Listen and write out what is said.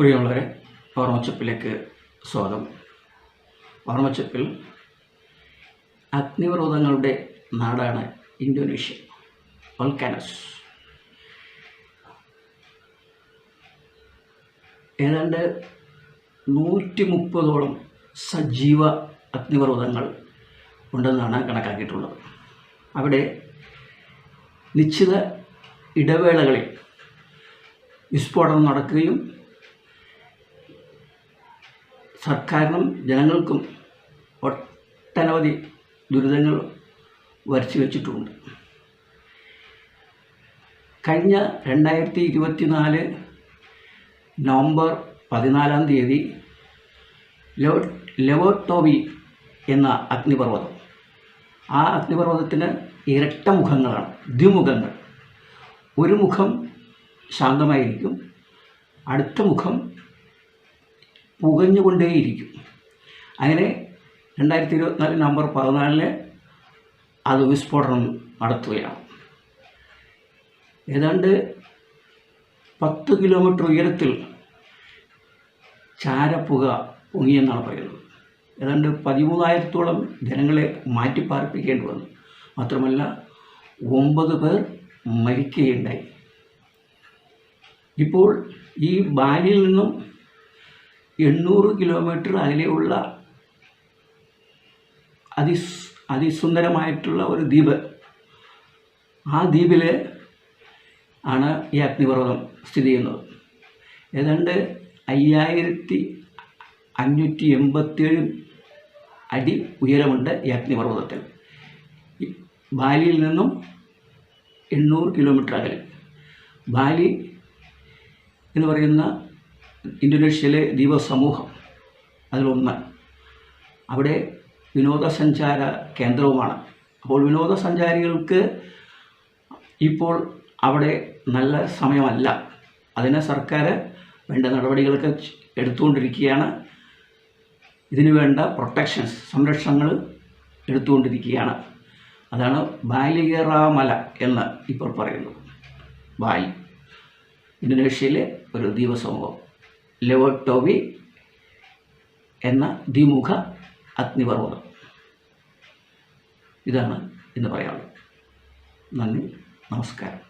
പ്രിയമുള്ളവരെ ഓർമ്മച്ചപ്പിലേക്ക് സ്വാഗതം. ഓർമ്മച്ചപ്പിൽ അഗ്നിപർവതങ്ങളുടെ നാടാണ് ഇന്തോനേഷ്യ വൾക്കാനസ്. ഏതാണ്ട് നൂറ്റി മുപ്പതോളം സജീവ അഗ്നിപർവതങ്ങൾ ഉണ്ടെന്നാണ് കണക്കാക്കിയിട്ടുള്ളത്. അവിടെ നിശ്ചിത ഇടവേളകളിൽ വിസ്ഫോടനം നടക്കുകയും സർക്കാരിനും ജനങ്ങൾക്കും ഒട്ടനവധി ദുരിതങ്ങൾ വരച്ചു വച്ചിട്ടുമുണ്ട് കഴിഞ്ഞ രണ്ടായിരത്തി ഇരുപത്തിനാല് നവംബർ പതിനാലാം തീയതി ലോ ലെവോട്ടോവി എന്ന അഗ്നിപർവതം. ആ അഗ്നിപർവതത്തിന് ഇരട്ട മുഖങ്ങളാണ് ദ്വിമുഖങ്ങൾ. ഒരു മുഖം ശാന്തമായിരിക്കും അടുത്ത മുഖം പുകഞ്ഞുകൊണ്ടേയിരിക്കും. അങ്ങനെ രണ്ടായിരത്തി ഇരുപത്തിനാല് നവംബർ പതിനാലിന് അത് വിസ്ഫോടനം നടത്തുകയാണ്. ഏതാണ്ട് പത്ത് കിലോമീറ്റർ ഉയരത്തിൽ ചാരപ്പുക പൊങ്ങിയെന്നാണ് പറയുന്നത്. ഏതാണ്ട് പതിമൂന്നായിരത്തോളം ജനങ്ങളെ മാറ്റിപ്പാർപ്പിക്കേണ്ടി വന്നു. മാത്രമല്ല ഒമ്പത് പേർ മരിക്കുകയുണ്ടായി. ഇപ്പോൾ ഈ ബാലിയിൽ നിന്നും എണ്ണൂറ് കിലോമീറ്റർ അകലെയുള്ള അതി അതിസുന്ദരമായിട്ടുള്ള ഒരു ദ്വീപ്. ആ ദ്വീപിൽ ആണ് ഈ അഗ്നിപർവതം സ്ഥിതി ചെയ്യുന്നത്. ഏതാണ്ട് അയ്യായിരത്തി അഞ്ഞൂറ്റി എൺപത്തിയേഴ് അടി ഉയരമുണ്ട് ഈ അഗ്നിപർവതത്തിൽ. ബാലിയിൽ നിന്നും എണ്ണൂറ് കിലോമീറ്റർ അകലെ. ബാലി എന്ന് പറയുന്ന ഇന്തോനേഷ്യയിലെ ദ്വീപസമൂഹം അതിലൊന്ന്. അവിടെ വിനോദസഞ്ചാര കേന്ദ്രവുമാണ്. അപ്പോൾ വിനോദസഞ്ചാരികൾക്ക് ഇപ്പോൾ അവിടെ നല്ല സമയമല്ല. അതിന് സർക്കാർ വേണ്ട നടപടികളൊക്കെ എടുത്തുകൊണ്ടിരിക്കുകയാണ്. ഇതിനു വേണ്ട പ്രൊട്ടക്ഷൻസ് സംരക്ഷണങ്ങൾ എടുത്തുകൊണ്ടിരിക്കുകയാണ്. അതാണ് ബാലികേറാമല എന്ന് ഇപ്പോൾ പറയുന്നു ബാലി ഇന്തോനേഷ്യയിലെ ഒരു ദ്വീപസമൂഹം ലെവട്ടോവി എന്ന ദ്വിമുഖ അഗ്നിപർവതം. ഇതാണ് ഇന്ന് പറയാനുള്ളത്. നന്ദി നമസ്കാരം.